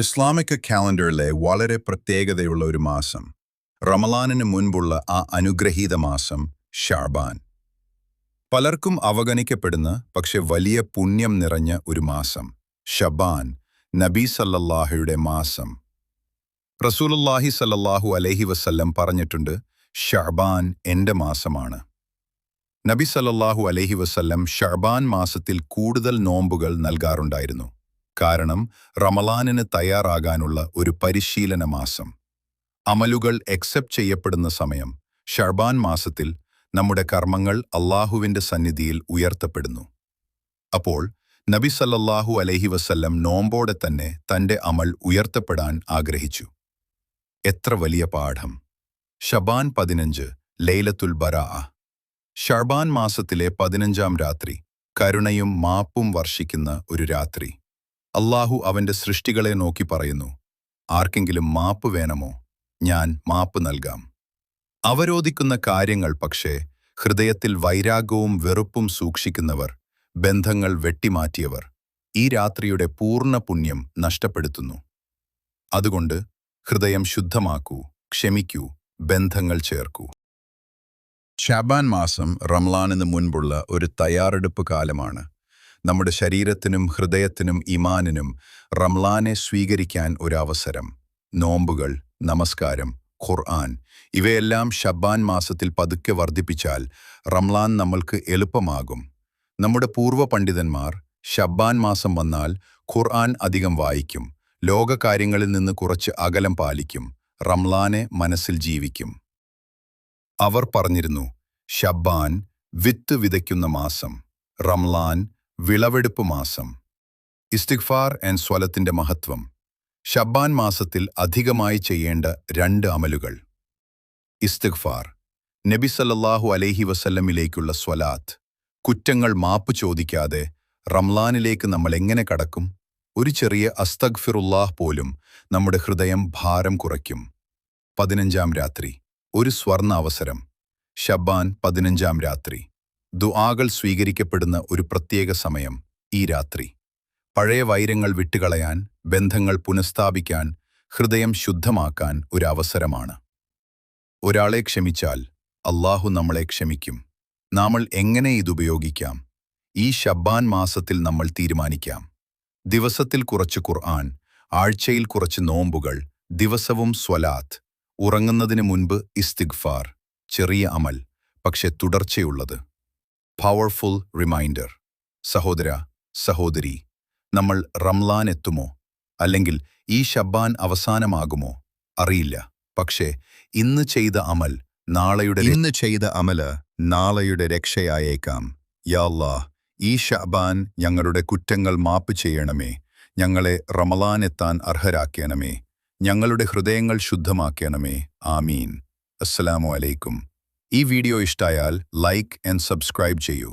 Islamic കാലണ്ടറിലെ വളരെ പ്രത്യേകതയുള്ള ഒരു മാസം റമലാനിന് മുൻപുള്ള ആ അനുഗ്രഹീത മാസം ഷാബാൻ. പലർക്കും അവഗണിക്കപ്പെടുന്ന പക്ഷെ വലിയ പുണ്യം നിറഞ്ഞ ഒരു മാസം ഷബാൻ നബി സല്ലല്ലാഹുയുടെ മാസം. റസൂലുല്ലാഹി സല്ലല്ലാഹു അലൈഹി വസല്ലം പറഞ്ഞിട്ടുണ്ട് ഷഅബാൻ എന്റെ മാസമാണ്. നബി സല്ലല്ലാഹു അലൈഹി വസല്ലം ഷഅബാൻ മാസത്തിൽ കൂടുതൽ നോമ്പുകൾ നൽകാറുണ്ടായിരുന്നു. കാരണം റമലാനിന് തയ്യാറാകാനുള്ള ഒരു പരിശീലന മാസം. അമലുകൾ എക്സെപ്റ്റ് ചെയ്യപ്പെടുന്ന സമയം ഷർബാൻ മാസത്തിൽ നമ്മുടെ കർമ്മങ്ങൾ അള്ളാഹുവിന്റെ സന്നിധിയിൽ ഉയർത്തപ്പെടുന്നു. അപ്പോൾ നബി സല്ലല്ലാഹു അലഹി വസല്ലം നോമ്പോടെ തന്നെ തന്റെ അമൽ ഉയർത്തപ്പെടാൻ ആഗ്രഹിച്ചു. എത്ര വലിയ പാഠം. ഷബാൻ പതിനഞ്ച് ലൈലത്തുൽ ബറാ ഷർബാൻ മാസത്തിലെ പതിനഞ്ചാം രാത്രി കരുണയും മാപ്പും വർഷിക്കുന്ന ഒരു രാത്രി. അള്ളാഹു അവന്റെ സൃഷ്ടികളെ നോക്കി പറയുന്നു ആർക്കെങ്കിലും മാപ്പ് വേണമോ? ഞാൻ മാപ്പ് നൽകാം. അവരോധിക്കുന്ന കാര്യങ്ങൾ പക്ഷേ ഹൃദയത്തിൽ വൈരാഗ്യവും വെറുപ്പും സൂക്ഷിക്കുന്നവർ ബന്ധങ്ങൾ വെട്ടിമാറ്റിയവർ ഈ രാത്രിയുടെ പൂർണ പുണ്യം നഷ്ടപ്പെടുത്തുന്നു. അതുകൊണ്ട് ഹൃദയം ശുദ്ധമാക്കൂ ക്ഷമിക്കൂ ബന്ധങ്ങൾ ചേർക്കൂ. ഷാബാൻ മാസം റംലാനിന് മുൻപുള്ള ഒരു തയ്യാറെടുപ്പ് കാലമാണ്. നമ്മുടെ ശരീരത്തിനും ഹൃദയത്തിനും ഇമാനിനും റംലാനെ സ്വീകരിക്കാൻ ഒരു അവസരം നോമ്പുകൾ നമസ്കാരം ഖുർആൻ ഇവയെല്ലാം ഷബ്ബാൻ മാസത്തിൽ പതുക്കെ വർദ്ധിപ്പിച്ചാൽ റംലാൻ നമ്മൾക്ക് എളുപ്പമാകും. നമ്മുടെ പൂർവ പണ്ഡിതന്മാർ ഷബ്ബാൻ മാസം വന്നാൽ ഖുർആൻ അധികം വായിക്കും ലോകകാര്യങ്ങളിൽ നിന്ന് കുറച്ച് അകലം പാലിക്കും റംലാനെ മനസ്സിൽ ജീവിക്കും. അവർ പറഞ്ഞിരുന്നു ഷബ്ബാൻ വിത്ത് വിതയ്ക്കുന്ന മാസം റംലാൻ വിളവെടുപ്പ് മാസം. ഇസ്തിഗ്ഫാർ ആൻഡ് സ്വലത്തിന്റെ മഹത്വം. ഷബ്ബാൻ മാസത്തിൽ അധികമായി ചെയ്യേണ്ട രണ്ട് അമലുകൾ. ഇസ്തിഗ്ഫാർ. നബിസല്ലാഹു അലൈഹി വസല്ലമിലേക്കുള്ള സ്വലാത്ത്. കുറ്റങ്ങൾ മാപ്പ് ചോദിക്കാതെ റംലാനിലേക്ക് നമ്മൾ എങ്ങനെ കടക്കും? ഒരു ചെറിയ അസ്തഗ്ഫിറുല്ലാഹ് പോലും നമ്മുടെ ഹൃദയം ഭാരം കുറയ്ക്കും. പതിനഞ്ചാം രാത്രി. ഒരു സ്വർണ അവസരം. ഷബ്ബാൻ പതിനഞ്ചാം രാത്രി. ദുആകൾ സ്വീകരിക്കപ്പെടുന്ന ഒരു പ്രത്യേക സമയം ഈ രാത്രി. പഴയ വൈരങ്ങൾ വിട്ടുകളയാൻ ബന്ധങ്ങൾ പുനഃസ്ഥാപിക്കാൻ ഹൃദയം ശുദ്ധമാക്കാൻ ഒരു അവസരമാണ്. ഒരാളെ ക്ഷമിച്ചാൽ അള്ളാഹു നമ്മളെ ക്ഷമിക്കും. നമ്മൾ എങ്ങനെ ഇതുപയോഗിക്കാം ഈ ഷബ്ബാൻ മാസത്തിൽ നമ്മൾ തീരുമാനിക്കാം. ദിവസത്തിൽ കുറച്ച് ഖുർആൻ ആഴ്ചയിൽ കുറച്ച് നോമ്പുകൾ ദിവസവും സ്വലാത്ത് ഉറങ്ങുന്നതിന് മുൻപ് ഇസ്തിഗ്ഫാർ ചെറിയ അമൽ പക്ഷെ തുടർച്ചയുള്ളത്. പവർഫുൾ റിമൈൻഡർ സഹോദര സഹോദരി നമ്മൾ റംലാൻ എത്തുമോ? അല്ലെങ്കിൽ ഈ ഷബ്ബാൻ അവസാനമാകുമോ? അറിയില്ല. പക്ഷേ ഇന്ന് ചെയ്ത അമൽ നാളെയുടെ ഇന്ന് ചെയ്ത അമൽ നാളെയുടെ രക്ഷയായേക്കാം. യാല്ലാ ഈ ഷബാൻ ഞങ്ങളുടെ കുറ്റങ്ങൾ മാപ്പ് ചെയ്യണമേ. ഞങ്ങളെ റമലാൻ എത്താൻ അർഹരാക്കണമേ. ഞങ്ങളുടെ ഹൃദയങ്ങൾ ശുദ്ധമാക്കണമേ. ആമീൻ. അസ്സലാമു അലൈക്കും. ഈ വീഡിയോ ഇഷ്ടായാൽ ലൈക്ക് ആൻഡ് സബ്സ്ക്രൈബ് ചെയ്യൂ.